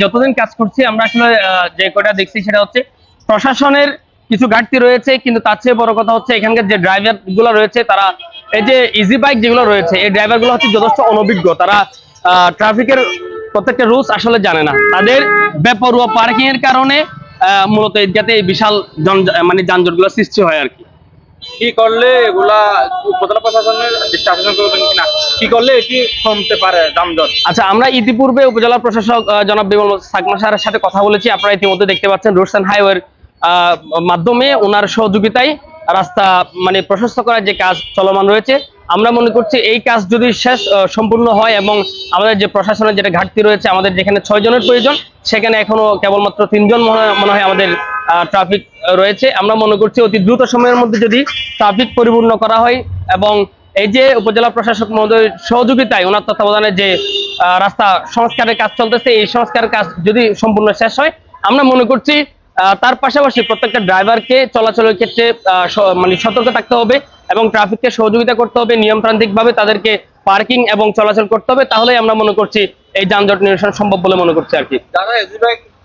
যতদিন কাজ করছি, আমরা আসলে যে কয়টা দেখছি সেটা হচ্ছে প্রশাসনের কিছু ঘাটতি রয়েছে, কিন্তু তার চেয়ে বড় কথা হচ্ছে এখানকার যে ড্রাইভারগুলো রয়েছে, তারা এই যে ইজি বাইক যেগুলো রয়েছে, এই ড্রাইভারগুলো হচ্ছে যথেষ্ট অনভিজ্ঞ। তারা ট্রাফিকের প্রত্যেকটা রুলস আসলে জানে না। তাদের বেপরুয়া পার্কিং এর কারণে মূলত এই বিশাল মানে যানজট সৃষ্টি হয় আর কি। কি করলে এগুলা উপজেলা প্রশাসনের দৃষ্টি করবেন কিনা? কি করলে এটি কমতে পারে যানজট? আচ্ছা আমরা ইতিপূর্বে উপজেলা প্রশাসক জনাব বিমল সাকমা স্যারের সাথে কথা বলেছি। আপনারা ইতিমধ্যে দেখতে পাচ্ছেন রোডস অ্যান্ড হাইওয়ের মাধ্যমে ওনার সহযোগিতায় রাস্তা মানে প্রশস্ত করার যে কাজ চলমান রয়েছে। আমরা মনে করছি এই কাজ যদি শেষ সম্পূর্ণ হয় এবং আমাদের যে প্রশাসনের যেটা ঘাটতি রয়েছে, আমাদের যেখানে ছয় জনের প্রয়োজন, সেখানে এখনও কেবলমাত্র তিনজন মনে হয় আমাদের ট্রাফিক রয়েছে। আমরা মনে করছি অতি দ্রুত সময়ের মধ্যে যদি ট্রাফিক পরিপূর্ণ করা হয় এবং এই যে উপজেলা প্রশাসক মহোদয়ের সহযোগিতায় ওনার তত্ত্বাবধানে যে রাস্তা সংস্কারের কাজ চলতেছে, এই সংস্কারের কাজ যদি সম্পূর্ণ শেষ হয়, আমরা মনে করছি তার পাশাপাশি প্রত্যেকটা ড্রাইভারকে চলাচলের ক্ষেত্রে মানে সতর্ক থাকতে হবে এবং ট্রাফিককে সহযোগিতা করতে হবে নিয়মতান্ত্রিক ভাবে তাদেরকে পার্কিং এবং চলাচল করতে হবে। তাহলেই আমরা মনে করছি এই যানজট নিরসন সম্ভব বলে মনে করছি আর কি।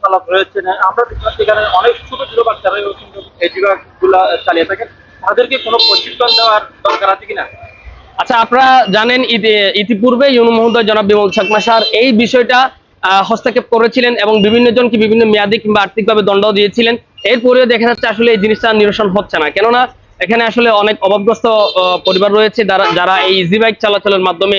চালক রয়েছে। আমরা দেখলাম এখানে অনেক ছোট ছোট বাচ্চারা কিন্তু এজি চালিয়ে থাকেন তাদেরকে কোনো প্রশিক্ষণ দেওয়ার দরকার আছে কিনা? আচ্ছা আপনারা জানেন ইতিপূর্বে ইউনু মহোদয় জনাব বিমল চাকমা স্যার এই বিষয়টা হস্তক্ষেপ করেছিলেন এবং বিভিন্ন জনকে বিভিন্ন মেয়াদী কিংবা আর্থিকভাবে দণ্ড দিয়েছিলেন। এরপরেও দেখা যাচ্ছে আসলে এই জিনিসটা নিরসন হচ্ছে না। কেননা, এখানে আসলে অনেক অভাবগ্রস্ত পরিবার রয়েছে, যারা এই ইজি বাইক চলাচলের মাধ্যমে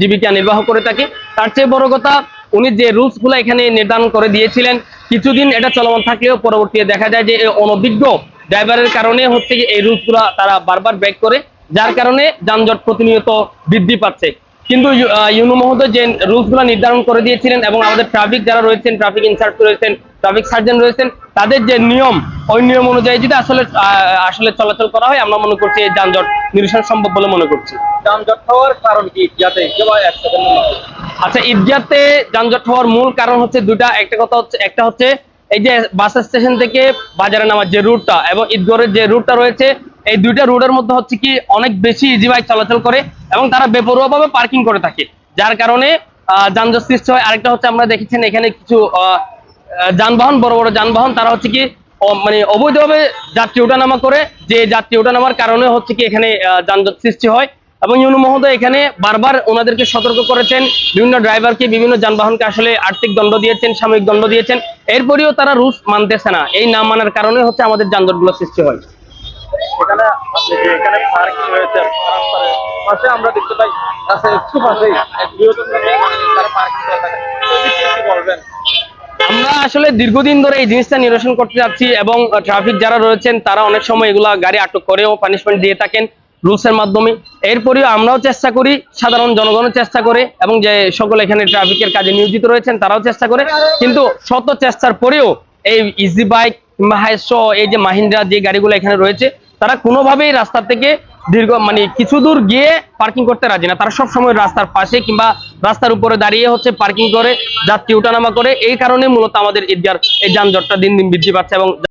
জীবিকা নির্বাহ করে থাকে। তার চেয়ে বড় কথা উনি যে রুলসগুলো এখানে নির্ধারণ করে দিয়েছিলেন, কিছুদিন এটা চলমান থাকলেও পরবর্তীতে দেখা যায় যে অনভিজ্ঞ ড্রাইভারের কারণে হচ্ছে এই রুলসগুলা তারা বারবার ব্রেক করে, যার কারণে যানজট প্রতিনিয়ত বৃদ্ধি পাচ্ছে। কিন্তু ইউনু মহোদয় যে রুলসগুলা নির্ধারণ করে দিয়েছিলেন এবং আমাদের ট্রাফিক যারা রয়েছেন ট্রাফিক ইনচার্জ রয়েছেন ট্রাফিক সার্জন রয়েছেন, তাদের যে নিয়ম, ওই নিয়ম অনুযায়ী যদি আসলে আসলে চলাচল করা হয়, আমরা মনে করছি এই যানজট নিরসন সম্ভব বলে মনে করছি। যানজট হওয়ার কারণ কি? যাতে আচ্ছা ঈদগাতে যানজট হওয়ার মূল কারণ হচ্ছে দুটা একটা কথা হচ্ছে একটা হচ্ছে এই যে বাস স্টেশন থেকে বাজারে নামার যে রুটটা এবং ঈদগড়ের যে রুটটা রয়েছে এই দুইটা রুটের মধ্যে হচ্ছে কি অনেক বেশি ইজি বাইক চলাচল করে এবং তারা বেপরোয়াভাবে পার্কিং করে থাকে। যার কারণে আহ, যানজট সৃষ্টি হয়। আরেকটা হচ্ছে আমরা দেখেছেন এখানে কিছু যানবাহন বড় বড় যানবাহন তারা হচ্ছে কি মানে অবৈধভাবে যাত্রী ওঠানামা করে, যে যাত্রী ওঠানামার কারণে হচ্ছে কি এখানে যানজট সৃষ্টি হয়। এবং ইউনু মহোদয় এখানে বারবার ওনাদেরকে সতর্ক করেছেন, বিভিন্ন ড্রাইভারকে, বিভিন্ন যানবাহনকে আসলে আর্থিক দণ্ড দিয়েছেন, সাময়িক দণ্ড দিয়েছেন। এরপরেও তারা রুশ মানতেছে না। এই না মানার কারণে হচ্ছে আমাদের যানজটগুলো সৃষ্টি হয়। আমরা দেখতে পাই, রাস্তার একটু পাশেই বলবেন? আসলে দীর্ঘদিন ধরে এই জিনিসটা নিরসন করতে যাচ্ছি এবং ট্রাফিক যারা রয়েছেন, তারা অনেক সময় এগুলা গাড়ি আটক করেও পানিশমেন্ট দিয়ে থাকেন রুলস এর মাধ্যমে। এরপরেও আমরাও চেষ্টা করি, সাধারণ জনগণও চেষ্টা করে এবং যে সকল এখানে ট্রাফিকের কাজে নিয়োজিত রয়েছেন, তারাও চেষ্টা করে। কিন্তু শত চেষ্টার পরেও এই ইজি বাইক কিংবা হাইস এই যে মাহিন্দ্রা যে গাড়িগুলো এখানে রয়েছে, তারা কোনোভাবেই রাস্তা থেকে দীর্ঘ মানে কিছু দূর গিয়ে পার্কিং করতে রাজি না। তারা সবসময় রাস্তার পাশে কিংবা রাস্তার উপরে দাঁড়িয়ে হচ্ছে পার্কিং করে, যাত্রী উঠানামা করে। এই কারণে মূলত আমাদের ঈদগার এই যানজটটা দিন দিন বৃদ্ধি পাচ্ছে এবং